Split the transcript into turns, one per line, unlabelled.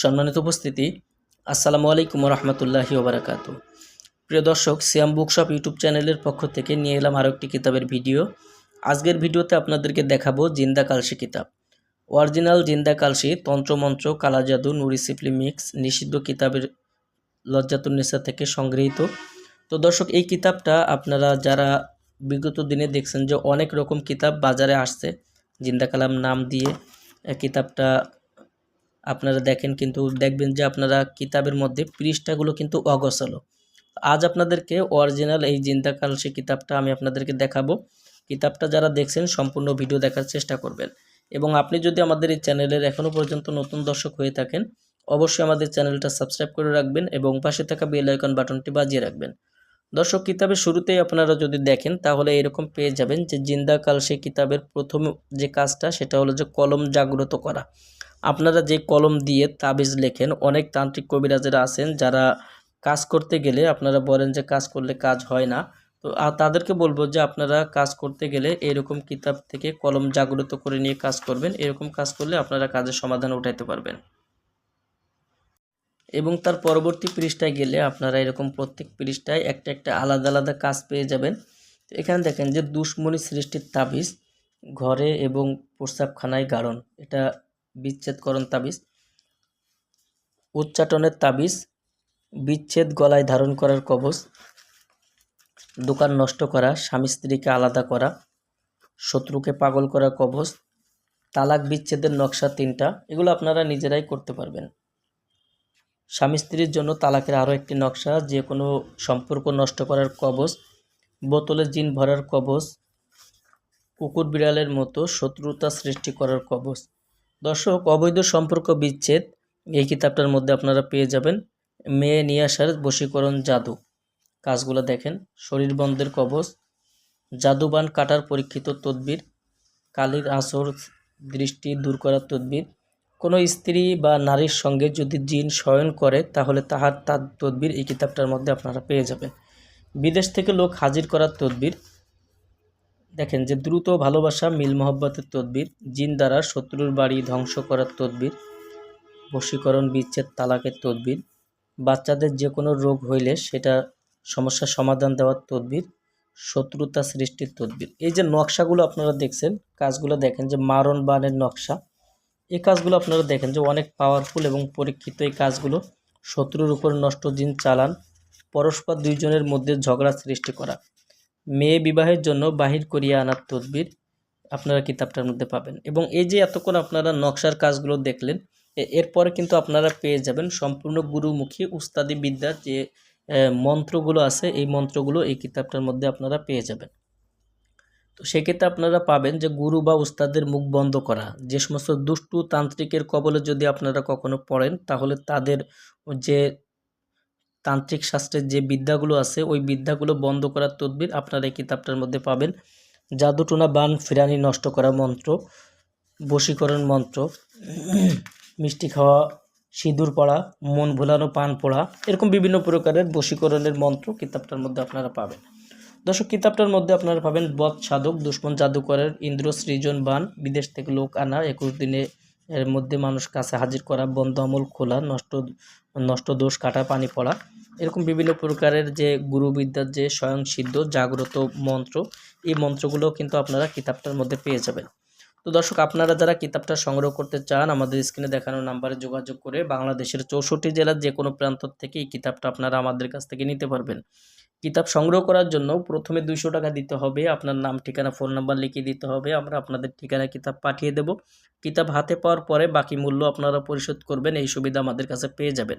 সম্মানিত উপস্থিতি, আসসালামু আলাইকুম রহমতুল্লাহি ওবরাকাত। প্রিয় দর্শক, সিয়াম বুকশপ ইউটিউব চ্যানেলের পক্ষ থেকে নিয়ে এলাম আরও একটি কিতাবের ভিডিও। আজকের ভিডিওতে আপনাদেরকে দেখাবো জিন্দা কালসি কিতাব। অরিজিনাল জিন্দা কালসি, তন্ত্রমন্ত্র, কালাজাদু নুরিসিফলি মিক্স, নিষিদ্ধ কিতাবের লজ্জাতুন্নেসা থেকে সংগৃহীত। তো দর্শক, এই কিতাবটা আপনারা যারা বিগত দিনে দেখছেন যে অনেক রকম কিতাব বাজারে আসছে, জিন্দা কালাম নাম দিয়ে কিতাবটা আপনারা দেখেন কিন্তু দেখবেন যে আপনারা কিতাবের মধ্যে পৃষ্ঠাগুলো কিন্তু অগোছালো। আজ আপনাদেরকে অরিজিনাল এই জিন্দা কালসি কিতাবটা আমি আপনাদেরকে দেখাবো। কিতাবটা যারা দেখছেন, সম্পূর্ণ ভিডিও দেখার চেষ্টা করবেন। এবং আপনি যদি আমাদের এই চ্যানেলের এখনও পর্যন্ত নতুন দর্শক হয়ে থাকেন, অবশ্যই আমাদের চ্যানেলটা সাবস্ক্রাইব করে রাখবেন এবং পাশে থাকা বেল আইকন বাটনটি বাজিয়ে রাখবেন। দর্শক, কিতাবের শুরুতেই আপনারা যদি দেখেন, তাহলে এরকম পেয়ে যাবেন যে জিন্দা কালসি কিতাবের প্রথম যে কাজটা, সেটা হলো যে কলম জাগ্রত করা। আপনারা যে কলম দিয়ে তাবিজ লেখেন, অনেক তান্ত্রিক কবিরাজেরা আছেন যারা কাজ করতে গেলে আপনারা বলেন যে কাজ করলে কাজ হয় না। তো তাদেরকে বলব যে আপনারা কাজ করতে গেলে এরকম কিতাব থেকে কলম জাগ্রত করে নিয়ে কাজ করবেন। এরকম কাজ করলে আপনারা কাজের সমাধান উঠাইতে পারবেন। এবং তার পরবর্তী পৃষ্ঠায় গেলে আপনারা এরকম প্রত্যেক পৃষ্ঠায় একটা একটা আলাদা আলাদা কাজ পেয়ে যাবেন। তো, এখানে দেখেন যে দুশ্মনী সৃষ্টির তাবিজ, ঘরে এবং প্রস্রাবখানায় গাড়ন এটা বিচ্ছেদকরণ তাবিজ। উচ্চাটনের তাবিজ বিচ্ছেদ গলায় ধারণ করার কবচ দোকান নষ্ট করা, স্বামী স্ত্রীকে আলাদা করা। শত্রুকে পাগল করার কবচ তালাক বিচ্ছেদের নকশা তিনটা, এগুলো আপনারা নিজেরাই করতে পারবেন। স্বামী স্ত্রীর জন্য তালাকের আরও একটি নকশা, যে কোনো সম্পর্ক নষ্ট করার কবচ বোতলে জিন ভরার কবচ কুকুর বিড়ালের মতো শত্রুতা সৃষ্টি করার কবচ দর্শক, অবৈধ সম্পর্ক বিচ্ছেদ, এই কিতাবটার মধ্যে আপনারা পেয়ে যাবেন মেয়ে নিয়ে আসার বশীকরণ জাদু। কাজগুলো দেখেন, শরীর বন্ধের কবচ, জাদুবান কাটার পরীক্ষিত তদবির, কালির আসর দৃষ্টি দূর করার তদবির। কোনো স্ত্রী বা নারীর সঙ্গে যদি জিন শয়ন করে, তাহলে তাহার তার তদবির এই কিতাবটার মধ্যে আপনারা পেয়ে যাবেন। বিদেশ থেকে লোক হাজির করার তদবির দেখেন যে দ্রুত ভালোবাসা, মিল মহব্বতের তদবির, জিন দ্বারা শত্রুর বাড়ি ধ্বংস করার তদবির, বশীকরণ বিচ্ছেদ তালাকের তদবির, বাচ্চাদের যে কোনো রোগ হইলে সেটা সমস্যার সমাধান দেওয়ার তদবির, শত্রুতা সৃষ্টির তদবির। এই যে নকশাগুলো আপনারা দেখছেন, কাজগুলো দেখেন যে মারণ বানের নকশা। এই কাজগুলো আপনারা দেখেন যে অনেক পাওয়ারফুল এবং পরীক্ষিত এই কাজগুলো শত্রুর উপর নষ্ট জিন চালান, পরস্পর দুইজনের মধ্যে ঝগড়া সৃষ্টি করা। মেয়ে বিবাহের জন্য বাহির করিয়া আনার তদবির আপনারা কিতাবটার মধ্যে পাবেন। এবং এই যে এতক্ষণ আপনারা নকশার কাজগুলো দেখলেন এরপরে কিন্তু আপনারা পেয়ে যাবেন সম্পূর্ণ গুরুমুখী উস্তাদি বিদ্যার যে মন্ত্রগুলো আছে, এই মন্ত্রগুলো এই কিতাবটার মধ্যে আপনারা পেয়ে যাবেন। তো সেক্ষেত্রে আপনারা পাবেন যে গুরু বা উস্তাদের মুখ বন্ধ করা, যে সমস্ত দুষ্টু তান্ত্রিকের কবলে যদি আপনারা কখনো পড়েন, তাহলে তাদের যে তান্ত্রিক শাস্ত্রের যে বিদ্যাগুলো আছে, ওই বিদ্যাগুলো বন্ধ করার তদবির আপনারা এই কিতাবটার মধ্যে পাবেন। জাদুটোনা বান ফিরানি নষ্ট করা মন্ত্র, বশীকরণ মন্ত্র, মিষ্টি খাওয়া, সিঁদুর পড়া, মন ভোলানো পান পড়া, এরকম বিভিন্ন প্রকারের বশীকরণের মন্ত্র কিতাবটার মধ্যে আপনারা পাবেন। দর্শক, কিতাবটার মধ্যে আপনারা পাবেন বধ সাধক, দুশ্মন জাদুকরের ইন্দ্র সৃজন বান, বিদেশ থেকে লোক আনা, একুশ দিনে এর মধ্যে মানুষ কাছে হাজির করা, বন্ধ আমল খোলা, নষ্ট নষ্ট দোষ কাটা, পানি পড়া এরকম বিভিন্ন প্রকারের যে গুরুবিদ্যার যে স্বয়ং সিদ্ধ জাগ্রত মন্ত্র, এই মন্ত্রগুলো কিন্তু আপনারা কিতাবটার মধ্যে পেয়ে যাবেন। তো দর্শক, আপনারা যারা কিতাবটা সংগ্রহ করতে চান, আমাদের স্ক্রিনে দেখানো নাম্বারে যোগাযোগ করে বাংলাদেশের চৌষট্টি জেলার যে কোনো প্রান্ত থেকে এই কিতাবটা আপনারা আমাদের কাছ থেকে নিতে পারবেন। কিতাব সংগ্রহ করার জন্য প্রথমে দুইশো টাকা দিতে হবে, আপনার নাম, ঠিকানা, ফোন নাম্বার লিখিয়ে দিতে হবে, আমরা আপনাদের ঠিকানায় কিতাব পাঠিয়ে দেব। কিতাব হাতে পাওয়ার পরে বাকি মূল্য আপনারা পরিশোধ করবেন, এই সুবিধা আমাদের কাছে পেয়ে যাবেন।